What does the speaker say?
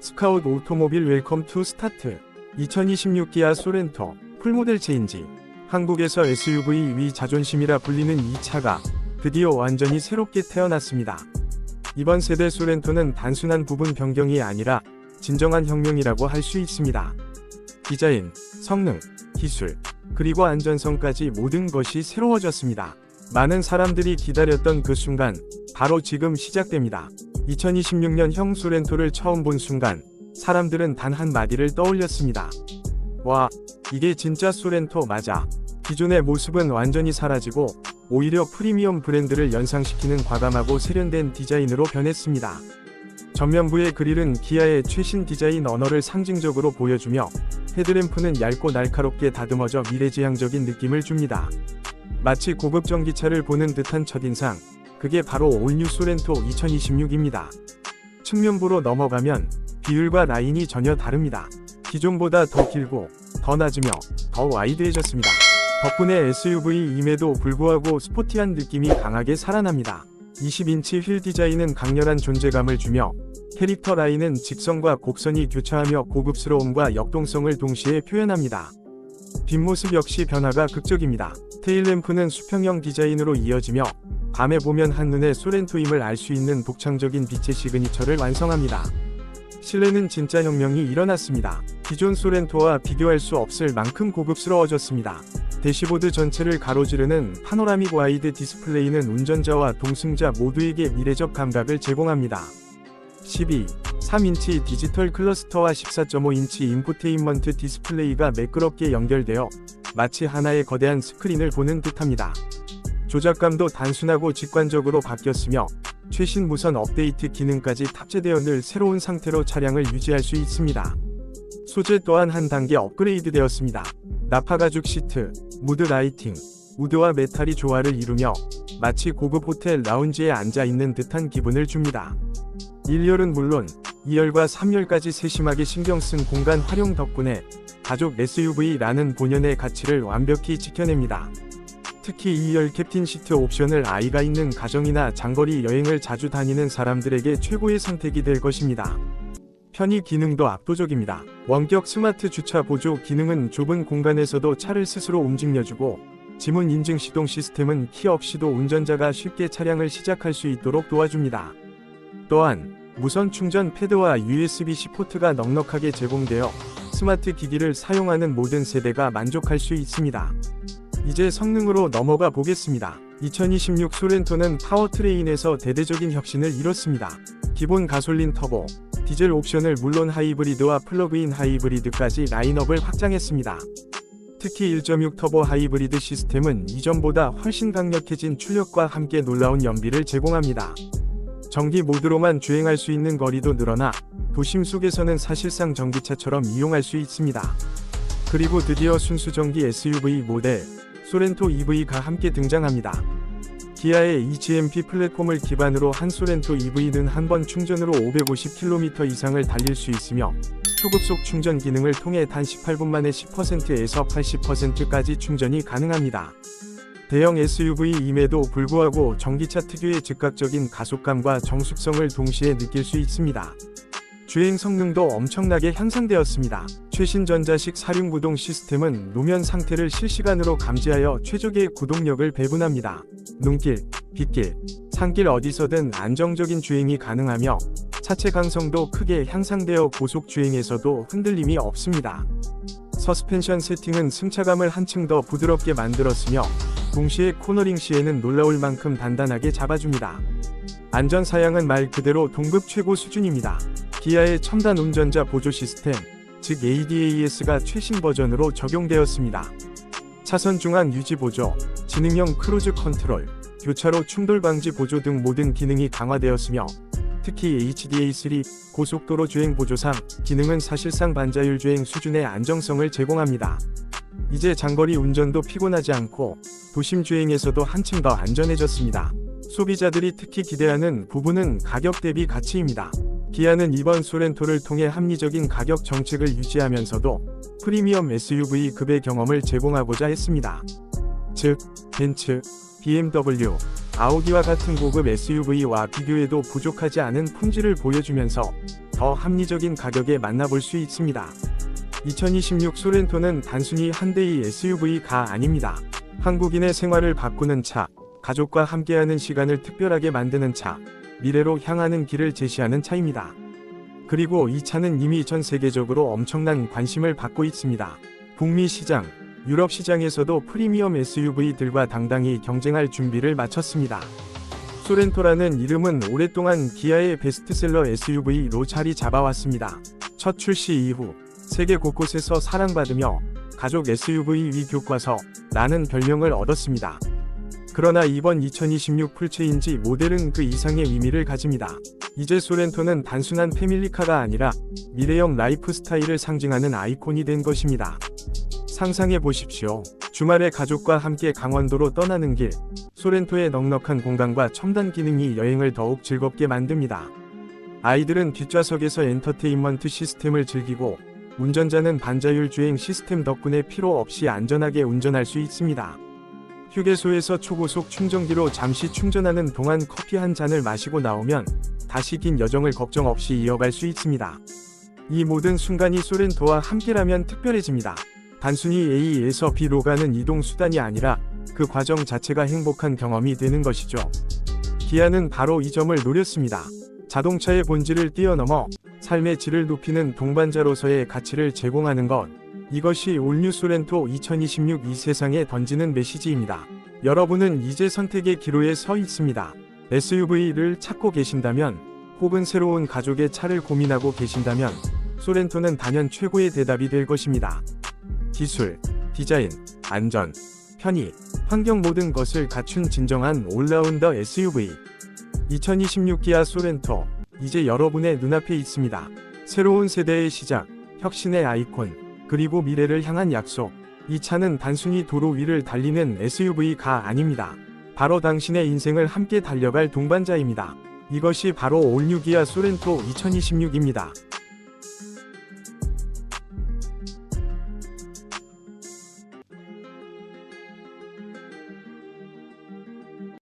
스카웃 오토모빌 웰컴 투 스타트 2026 기아 소렌토 풀모델 체인지 한국에서 SUV 위 자존심이라 불리는 이 차가 드디어 완전히 새롭게 태어났습니다. 이번 세대 소렌토는 단순한 부분 변경이 아니라 진정한 혁명이라고 할 수 있습니다. 디자인, 성능, 기술, 그리고 안전성까지 모든 것이 새로워졌습니다. 많은 사람들이 기다렸던 그 순간, 바로 지금 시작됩니다. 2026년 형 소렌토를 처음 본 순간, 사람들은 단 한 마디를 떠올렸습니다. 와, 이게 진짜 소렌토 맞아. 기존의 모습은 완전히 사라지고, 오히려 프리미엄 브랜드를 연상시키는 과감하고 세련된 디자인으로 변했습니다. 전면부의 그릴은 기아의 최신 디자인 언어를 상징적으로 보여주며 헤드램프는 얇고 날카롭게 다듬어져 미래지향적인 느낌을 줍니다. 마치 고급 전기차를 보는 듯한 첫인상, 그게 바로 올뉴 소렌토 2026입니다. 측면부로 넘어가면 비율과 라인이 전혀 다릅니다. 기존보다 더 길고 더 낮으며 더 와이드해졌습니다. 덕분에 SUV임에도 불구하고 스포티한 느낌이 강하게 살아납니다. 20인치 휠 디자인은 강렬한 존재감을 주며 캐릭터 라인은 직선과 곡선이 교차하며 고급스러움과 역동성을 동시에 표현합니다. 뒷모습 역시 변화가 극적입니다. 테일램프는 수평형 디자인으로 이어지며 밤에 보면 한눈에 소렌토임을 알 수 있는 독창적인 빛의 시그니처를 완성합니다. 실내는 진짜 혁명이 일어났습니다. 기존 소렌토와 비교할 수 없을 만큼 고급스러워졌습니다. 대시보드 전체를 가로지르는 파노라믹 와이드 디스플레이는 운전자와 동승자 모두에게 미래적 감각을 제공합니다. 12. 3인치 디지털 클러스터와 14.5인치 인포테인먼트 디스플레이가 매끄럽게 연결되어 마치 하나의 거대한 스크린을 보는 듯합니다. 조작감도 단순하고 직관적으로 바뀌었으며 최신 무선 업데이트 기능까지 탑재되어 늘 새로운 상태로 차량을 유지할 수 있습니다. 소재 또한 한 단계 업그레이드 되었습니다. 나파 가죽 시트, 무드 라이팅, 우드와 메탈이 조화를 이루며 마치 고급 호텔 라운지에 앉아 있는 듯한 기분을 줍니다. 1열은 물론 2열과 3열까지 세심하게 신경 쓴 공간 활용 덕분에 가족 SUV라는 본연의 가치를 완벽히 지켜냅니다. 특히 2열 캡틴 시트 옵션을 아이가 있는 가정이나 장거리 여행을 자주 다니는 사람들에게 최고의 선택이 될 것입니다. 편의 기능도 압도적입니다. 원격 스마트 주차 보조 기능은 좁은 공간에서도 차를 스스로 움직여주고 지문 인증 시동 시스템은 키 없이도 운전자가 쉽게 차량을 시작할 수 있도록 도와줍니다. 또한 무선 충전 패드와 USB-C 포트가 넉넉하게 제공되어 스마트 기기를 사용하는 모든 세대가 만족할 수 있습니다. 이제 성능으로 넘어가 보겠습니다. 2026 소렌토는 파워트레인에서 대대적인 혁신을 이뤘습니다. 기본 가솔린 터보, 디젤 옵션을 물론 하이브리드와 플러그인 하이브리드까지 라인업을 확장했습니다. 특히 1.6 터보 하이브리드 시스템은 이전보다 훨씬 강력해진 출력과 함께 놀라운 연비를 제공합니다. 전기 모드로만 주행할 수 있는 거리도 늘어나 도심 속에서는 사실상 전기차처럼 이용할 수 있습니다. 그리고 드디어 순수 전기 SUV 모델 소렌토 EV가 함께 등장합니다. 기아의 eGMP 플랫폼을 기반으로 한 소렌토 EV는 한 번 충전으로 550km 이상을 달릴 수 있으며 초급속 충전 기능을 통해 단 18분 만에 10%에서 80%까지 충전이 가능합니다. 대형 SUV임에도 불구하고 전기차 특유의 즉각적인 가속감과 정숙성을 동시에 느낄 수 있습니다. 주행 성능도 엄청나게 향상되었습니다. 최신 전자식 사륜구동 시스템은 노면 상태를 실시간으로 감지하여 최적의 구동력을 배분합니다. 눈길, 빗길, 산길 어디서든 안정적인 주행이 가능하며 차체 강성도 크게 향상되어 고속 주행에서도 흔들림이 없습니다. 서스펜션 세팅은 승차감을 한층 더 부드럽게 만들었으며 동시에 코너링 시에는 놀라울 만큼 단단하게 잡아줍니다. 안전 사양은 말 그대로 동급 최고 수준입니다. 기아의 첨단 운전자 보조 시스템, 즉 ADAS가 최신 버전으로 적용되었습니다. 차선 중앙 유지 보조, 지능형 크루즈 컨트롤, 교차로 충돌 방지 보조 등 모든 기능이 강화되었으며 특히 HDA3 고속도로 주행 보조 3 기능은 사실상 반자율 주행 수준의 안정성을 제공합니다. 이제 장거리 운전도 피곤하지 않고 도심 주행에서도 한층 더 안전해졌습니다. 소비자들이 특히 기대하는 부분은 가격 대비 가치입니다. 기아는 이번 소렌토를 통해 합리적인 가격 정책을 유지하면서도 프리미엄 SUV 급의 경험을 제공하고자 했습니다. 즉, 벤츠, BMW, 아우디와 같은 고급 SUV와 비교해도 부족하지 않은 품질을 보여주면서 더 합리적인 가격에 만나볼 수 있습니다. 2026 소렌토는 단순히 한 대의 SUV가 아닙니다. 한국인의 생활을 바꾸는 차, 가족과 함께하는 시간을 특별하게 만드는 차, 미래로 향하는 길을 제시하는 차입니다. 그리고 이 차는 이미 전 세계적으로 엄청난 관심을 받고 있습니다. 북미 시장, 유럽 시장에서도 프리미엄 SUV들과 당당히 경쟁할 준비를 마쳤습니다. 소렌토라는 이름은 오랫동안 기아의 베스트셀러 SUV로 자리 잡아왔습니다. 첫 출시 이후 세계 곳곳에서 사랑받으며 가족 SUV 위 교과서라는 별명을 얻었습니다. 그러나 이번 2026 풀체인지 모델은 그 이상의 의미를 가집니다. 이제 소렌토는 단순한 패밀리카가 아니라 미래형 라이프 스타일을 상징하는 아이콘이 된 것입니다. 상상해 보십시오. 주말에 가족과 함께 강원도로 떠나는 길, 소렌토의 넉넉한 공간과 첨단 기능이 여행을 더욱 즐겁게 만듭니다. 아이들은 뒷좌석에서 엔터테인먼트 시스템을 즐기고 운전자는 반자율 주행 시스템 덕분에 필요 없이 안전하게 운전할 수 있습니다. 휴게소에서 초고속 충전기로 잠시 충전하는 동안 커피 한 잔을 마시고 나오면 다시 긴 여정을 걱정 없이 이어갈 수 있습니다. 이 모든 순간이 소렌토와 함께라면 특별해집니다. 단순히 A에서 B로 가는 이동 수단이 아니라 그 과정 자체가 행복한 경험이 되는 것이죠. 기아는 바로 이 점을 노렸습니다. 자동차의 본질을 뛰어넘어 삶의 질을 높이는 동반자로서의 가치를 제공하는 것. 이것이 올뉴 소렌토 2026 이 세상에 던지는 메시지입니다. 여러분은 이제 선택의 기로에 서 있습니다. SUV를 찾고 계신다면, 혹은 새로운 가족의 차를 고민하고 계신다면, 소렌토는 단연 최고의 대답이 될 것입니다. 기술, 디자인, 안전, 편의, 환경 모든 것을 갖춘 진정한 올라운더 SUV. 2026 기아 소렌토, 이제 여러분의 눈앞에 있습니다. 새로운 세대의 시작, 혁신의 아이콘, 그리고 미래를 향한 약속. 이 차는 단순히 도로 위를 달리는 SUV가 아닙니다. 바로 당신의 인생을 함께 달려갈 동반자입니다. 이것이 바로 올뉴 기아 소렌토 2026입니다.